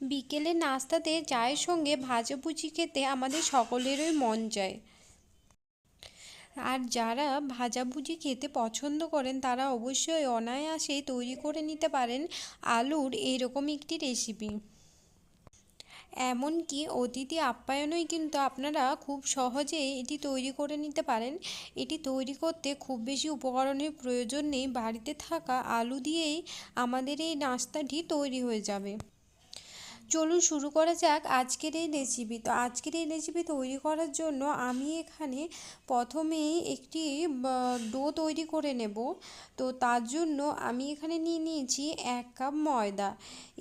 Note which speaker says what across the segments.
Speaker 1: বিকেলে নাস্তাতে চায়ের সঙ্গে ভাজাভুজি খেতে আমাদের সকলেরই মন চায়। আর যারা ভাজাভুজি খেতে পছন্দ করেন, তারা অবশ্যই অনায়াসেই তৈরি করে নিতে পারেন আলুর এইরকম একটি রেসিপি এমনকি অতিথি আপ্যায়নেও কিন্তু আপনারা খুব সহজেই এটি তৈরি করে নিতে পারেন। এটি তৈরি করতে খুব বেশি উপকরণের প্রয়োজন নেই। বাড়িতে থাকা আলু দিয়েই আমাদের এই নাস্তাটি তৈরি হয়ে যাবে। চলুন শুরু করা যাক আজকের এই রেসিপি তো আজকের এই রেসিপি তৈরি করার জন্য আমি এখানে প্রথমেই একটি ডো তৈরি করে নেব। তো তার জন্য আমি এখানে নিয়ে নিয়েছি এক কাপ ময়দা।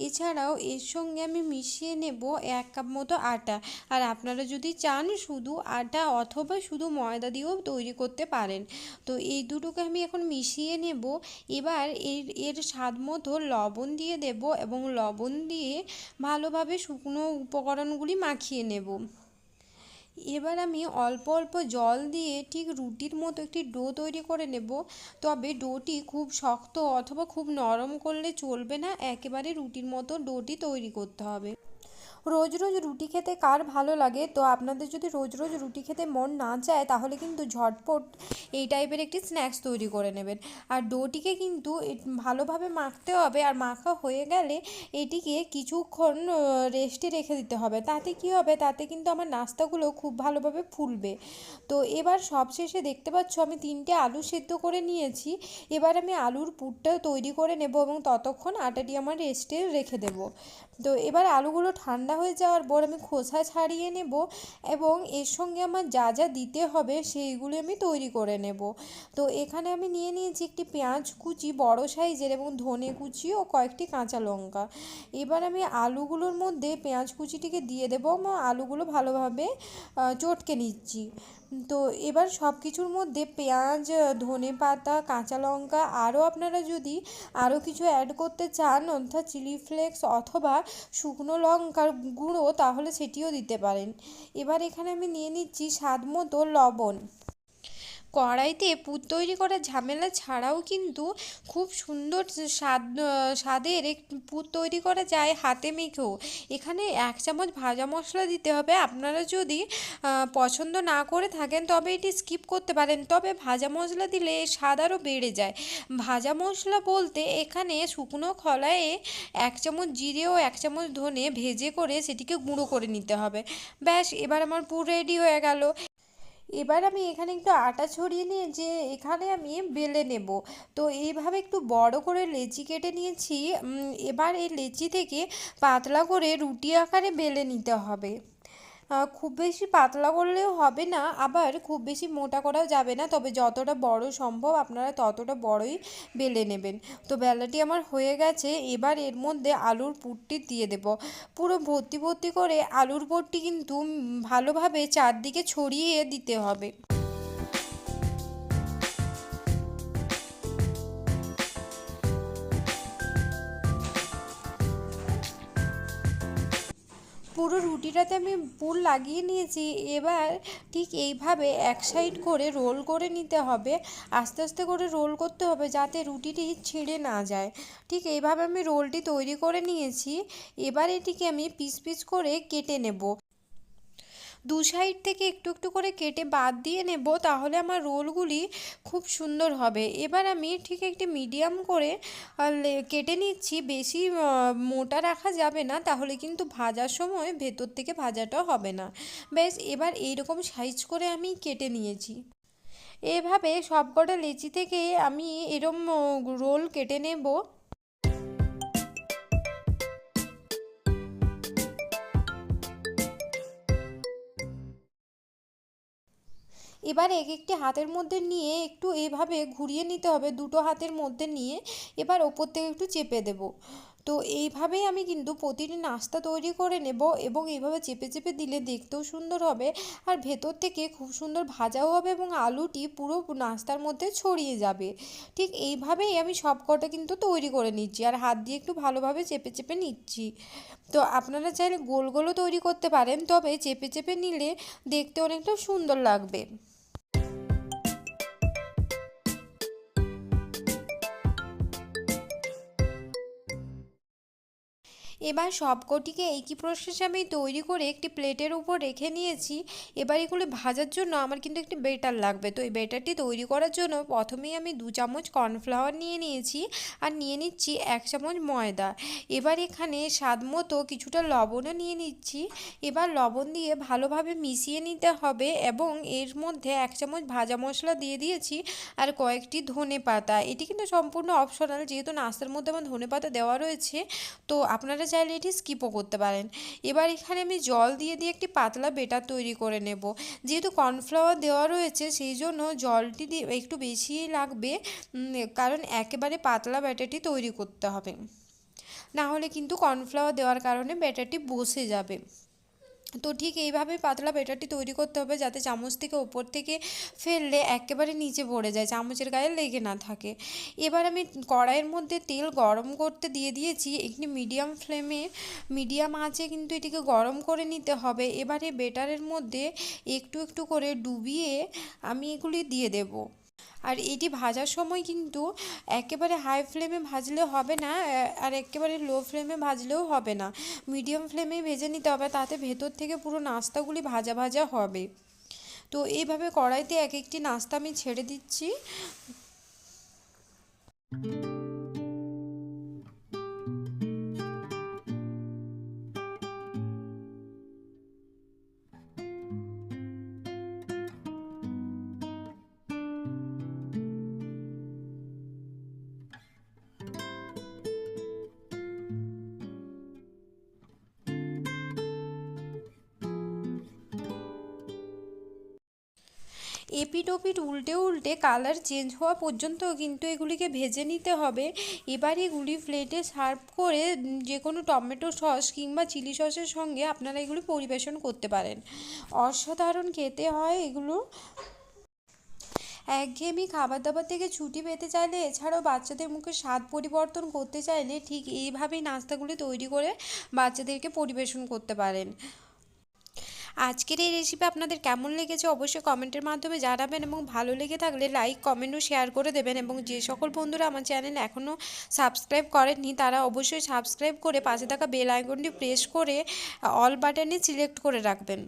Speaker 1: এছাড়াও এর সঙ্গে আমি মিশিয়ে নেব এক কাপ মতো আটা। আর আপনারা যদি চান শুধু আটা অথবা শুধু ময়দা দিয়েও তৈরি করতে পারেন। তো এই দুটোকে আমি এখন মিশিয়ে নেব। এবার এর এর স্বাদ মতো লবণ দিয়ে দেব এবং লবণ দিয়ে ভালোভাবে শুকনো উপকরণগুলি মাখিয়ে নেব। এবার আমি অল্প অল্প জল দিয়ে ঠিক রুটির মতো একটি ডো তৈরি করে নেব। তবে ডোটি খুব শক্ত অথবা খুব নরম করলে চলবে না, একেবারে রুটির মতো ডোটি তৈরি করতে হবে। রোজ রোজ রুটি খেতে কার ভালো লাগে? তো আপনাদের যদি রোজ রোজ রুটি খেতে মন না চায়, তাহলে কিন্তু ঝটপট এই টাইপের একটি স্ন্যাক্স তৈরি করে নেবেন। আর ডোটিকে কিন্তু ভালোভাবে মাখতে হবে। আর মাখা হয়ে গেলে এটিকে কিছুক্ষণ রেস্টে রেখে দিতে হবে। তাতে কি হবে? তাতে কিন্তু আমার নাস্তাগুলো খুব ভালোভাবে ফুলবে। তো এবার সবশেষে দেখতে পাচ্ছ, আমি তিনটে আলু সেদ্ধ করে নিয়েছি। এবার আমি আলুর পুরটা তৈরি করে নেব এবং ততক্ষণ আটাটি আমার রেস্টে রেখে দেব। তো এবার আলুগুলো ঠান্ডা হয়ে যাওয়ার পর আমি খোসা ছাড়িয়ে নেব এবং এর সঙ্গে আমার যা যা দিতে হবে সেইগুলি আমি তৈরি করে নেব। তো এখানে আমি নিয়ে নিয়েছি একটি পেঁয়াজ কুচি বড় সাইজের এবং ধনে কুচি ও কয়েকটি কাঁচা লঙ্কা। এবার আমি আলুগুলোর মধ্যে পেঁয়াজ কুচিটিকে দিয়ে দেবো এবং আলুগুলো ভালোভাবে চটকে নিচ্ছি। তো এবার সব কিছুর মধ্যে পেঁয়াজ ধনে পাতা কাঁচা লঙ্কা আরও আপনারা যদি আরও কিছু অ্যাড করতে চান, অর্থাৎ চিলি ফ্লেক্স অথবা শুকনো লঙ্কার গুঁড়ো, তাহলে সেটিও দিতে পারেন। এবার এখানে আমি নিয়ে নিচ্ছি স্বাদ মতো লবণ। কড়াইতে পুর তৈরি করার ঝামেলা ছাড়াও কিন্তু খুব সুন্দর স্বাদ, স্বাদের পুর তৈরি করা যায় হাতে মেখেও। এখানে এক চামচ ভাজা মশলা দিতে হবে। আপনারা যদি পছন্দ না করে থাকেন তবে এটি স্কিপ করতে পারেন। তবে ভাজা মশলা দিলে স্বাদ আরও বেড়ে যায়। ভাজা মশলা বলতে এখানে শুকনো খলায়ে এক চামচ জিরে ও এক চামচ ধনে ভেজে করে সেটিকে গুঁড়ো করে নিতে হবে। ব্যাস, এবার আমার পুর রেডি হয়ে গেল। এবার আমি এখানে একটু আটা ছড়িয়ে নিয়ে যে এখানে আমি বেলে নেব। তো এইভাবে একটু বড় করে লেচি কেটে নিয়েছি। এবার এই লেচি থেকে পাতলা করে রুটি আকারে বেলে নিতে হবে। খুব বেশি পাতলা করলেও হবে না, আবার খুব বেশি মোটা করাও যাবে না, তবে যতটা বড় সম্ভব আপনারা ততটা বড়ই বেলে নেবেন। তো বেলাটি আমার হয়ে গেছে, এবার এর মধ্যে আলুর পুরটি দিয়ে দেব। পুরো ভর্তি ভর্তি করে আলুর পুরটি কিন্তু ভালোভাবে চারদিকে ছড়িয়ে দিতে হবে। পুরো রুটিটাতে আমি পুর লাগিয়ে নিয়েছি। এবার ঠিক এইভাবে এক সাইড করে রোল করে নিতে হবে। আস্তে আস্তে করে রোল করতে হবে যাতে রুটিটি ছিঁড়ে না যায়। ঠিক এইভাবে আমি রোলটি তৈরি করে নিয়েছি। এবার এটিকে আমি পিস পিস করে কেটে নেব। দু সাইড থেকে একটু একটু করে কেটে বাদ দিয়ে নেব, তাহলে আমার রোলগুলি খুব সুন্দর হবে। এবার আমি ঠিক একটি মিডিয়াম করে কেটে নিচ্ছি। বেশি মোটা রাখা যাবে না, তাহলে কিন্তু ভাজার সময় ভেতর থেকে ভাজাটা হবে না। বেশ এবার এইরকম সাইজ করে আমি কেটে নিয়েছি। এভাবে সবকটা লেচি থেকে আমি এরম রোল কেটে নেব। এবার এক একটি হাতের মধ্যে নিয়ে একটু এভাবে ঘুরিয়ে নিতে হবে, দুটো হাতের মধ্যে নিয়ে এবার ওপর থেকে একটু চেপে দেব। তো এইভাবেই আমি কিন্তু প্রতিটি নাস্তা তৈরি করে নেব এবং এইভাবে চেপে চেপে দিলে দেখতেও সুন্দর হবে আর ভেতর থেকে খুব সুন্দর ভাজাও হবে এবং আলুটি পুরো নাস্তার মধ্যে ছড়িয়ে যাবে। ঠিক এইভাবেই আমি সব কটা কিন্তু তৈরি করে নিচ্ছি আর হাত দিয়ে একটু ভালোভাবে চেপে চেপে নিচ্ছি। তো আপনারা চাইলে গোল গোলও তৈরি করতে পারেন, তবে চেপে চেপে নিলে দেখতে অনেকটা সুন্দর লাগবে। এবার সবকটিকে একই প্রসেসে আমি তৈরি করে একটি প্লেটের উপর রেখে নিয়েছি। এবার এগুলো ভাজার জন্য আমার কিন্তু একটি বেটার লাগবে। তো এই বেটারটি তৈরি করার জন্য প্রথমেই আমি দু চামচ কর্নফ্লাওয়ার নিয়ে নিয়েছি আর নিয়ে নিচ্ছি এক চামচ ময়দা। এবার এখানে স্বাদ মতো কিছুটা লবণও নিয়ে নিচ্ছি। এবার লবণ দিয়ে ভালোভাবে মিশিয়ে নিতে হবে এবং এর মধ্যে এক চামচ ভাজা মশলা দিয়ে দিয়েছি আর কয়েকটি ধনে পাতা। এটি কিন্তু সম্পূর্ণ অপশনাল যেহেতু নাস্তার মধ্যে আমার ধনে পাতা দেওয়া রয়েছে। তো আপনারা চাইলে এটি স্কিপও করতে পারেন। এবার এখানে আমি জল দিয়ে দিয়ে একটি পাতলা বেটার তৈরি করে নেব। যেহেতু কর্নফ্লাওয়ার দেওয়া রয়েছে, সেই জন্য জলটি দিয়ে একটু বেশিই লাগবে কারণ একেবারে পাতলা ব্যাটারটি তৈরি করতে হবে। না হলে কিন্তু কর্নফ্লাওয়ার দেওয়ার কারণে ব্যাটারটি বসে যাবে। তো ঠিক এইভাবে পাতলা ব্যাটারটি তৈরি করতে হবে যাতে চামচ থেকে ওপর থেকে ফেললে একেবারে নিচে পড়ে যায়, চামচের গায়ে লেগে না থাকে। এবার আমি কড়াইয়ের মধ্যে তেল গরম করতে দিয়ে দিয়েছি, একটি মিডিয়াম ফ্লেমে, মিডিয়াম আঁচে কিন্তু এটিকে গরম করে নিতে হবে। এবারে বেটারের মধ্যে একটু একটু করে ডুবিয়ে আমি এগুলি দিয়ে দেবো। আর এটি ভাজার সময় কিন্তু একেবারে হাই ফ্লেমে ভাজলেও হবে না আর একেবারে লো ফ্লেমে ভাজলেও হবে না। মিডিয়াম ফ্লেমে ভেজে নিতে হবে, তাতে ভেতর থেকে পুরো নাস্তাগুলি ভাজা ভাজা হবে। তো এইভাবে কড়াইতে এক একটি নাস্তা আমি ছেড়ে দিচ্ছি। এপিট ওপিট উল্টে উল্টে কালার চেঞ্জ হওয়া পর্যন্ত কিন্তু এগুলিকে ভেজে নিতে হবে। এবার এগুলি প্লেটে সার্ভ করে যে কোনো টমেটো সস কিংবা চিলি সসের সঙ্গে আপনারা এগুলি পরিবেশন করতে পারেন। অসাধারণ খেতে হয় এগুলো। একঘেয়েমি খাবার দাবার থেকে ছুটি পেতে চাইলে এছাড়াও বাচ্চাদের মুখে স্বাদ পরিবর্তন করতে চাইলে ঠিক এইভাবেই নাস্তাগুলি তৈরি করে বাচ্চাদেরকে পরিবেশন করতে পারেন। আজকের এই রেসিপি আপনাদের কেমন লেগেছে অবশ্যই কমেন্টের মাধ্যমে জানাবেন এবং ভালো লেগে থাকলে লাইক কমেন্ট ও শেয়ার করে দেবেন এবং যে সকল বন্ধুরা আমার চ্যানেল এখনও সাবস্ক্রাইব করেননি তারা অবশ্যই সাবস্ক্রাইব করে পাশে থাকা বেল আইকনটি প্রেস করে অল বাটনে সিলেক্ট করে রাখবেন।